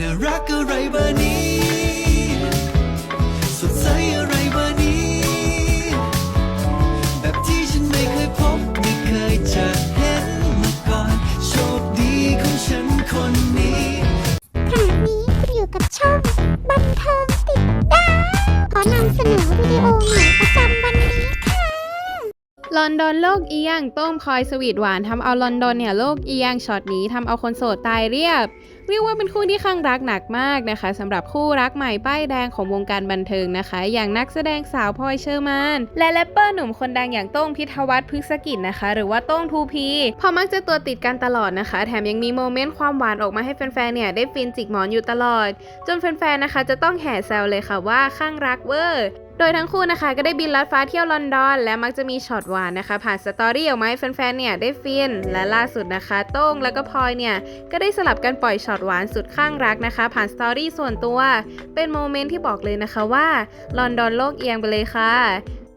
น่ารักอะไรเบอร์นี้สดใสอะไรเบอร์นี้ แบบที่ฉันไม่เคยพบไม่เคยจะเห็นมาก่อน โชคดีของฉันคนนี้ขณะนี้คุณอยู่กับช่อง บันเทิงติดดาวขอนำเสนอวิดีโอใหม่ประจ ลอนดอนโลกเอียงต้งพลอยสวีทหวานทำเอาลอนดอนเนี่ยโลกเอียงช็อตนี้ทำเอาคนโสดตายเรียบ เรียกว่าเป็นคู่ที่ข้างรักหนักมากนะคะสำหรับคู่รักใหม่ป้ายแดงของวงการบันเทิงนะคะ อย่างนักแสดงสาวพลอยเชอร์มานและแรปเปอร์หนุ่มคนดังอย่างโต้งพิทวัฒน์พฤกษกิจนะคะ หรือว่าโต้งทูพีพอมักจะตัวติดกันตลอดนะคะ แถมยังมีโมเมนต์ความหวานออกมาให้แฟนๆเนี่ยได้ฟินจิกหมอนอยู่ตลอด จนแฟนๆนะคะ จะต้องแห่แซวเลยค่ะว่าข้างรักเวอร์ โดยทั้งคู่นะคะก็ได้บินลัดฟ้าเที่ยวลอนดอน และมักจะมีช็อตหวานนะคะ ผ่านสตอรี่ออกมาให้แฟนๆเนี่ยได้ฟิน และล่าสุดนะคะโต้งแล้วก็พลอยเนี่ยก็ได้สลับกันปล่อยช็อตหวานสุดข้างรักนะคะ ผ่านสตอรี่ส่วนตัว เป็นโมเมนต์ที่บอกเลยนะคะว่าลอนดอนโลกเอียงไปเลยค่ะ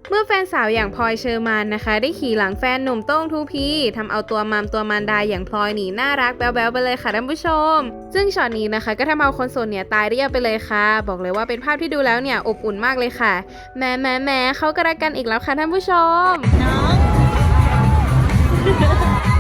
เมื่อแฟนสาวอย่างพลอยเชอร์มานนะคะ ได้ขี่หลังแฟนหนุ่มโต้งทูพีทำเอาตัวมัมตัวมารดาอย่างพลอยหนีน่ารักแบ๊วๆไปเลยค่ะท่านผู้ชม ซึ่งช็อตนี้นะคะก็ทำเอาคนโสดเนี่ยตายเรียบไปเลยค่ะ บอกเลยว่าเป็นภาพที่ดูแล้วเนี่ยอบอุ่นมากเลยค่ะแม่แม่แม่เขาก็รักกันอีกแล้วค่ะท่านผู้ชมน้อง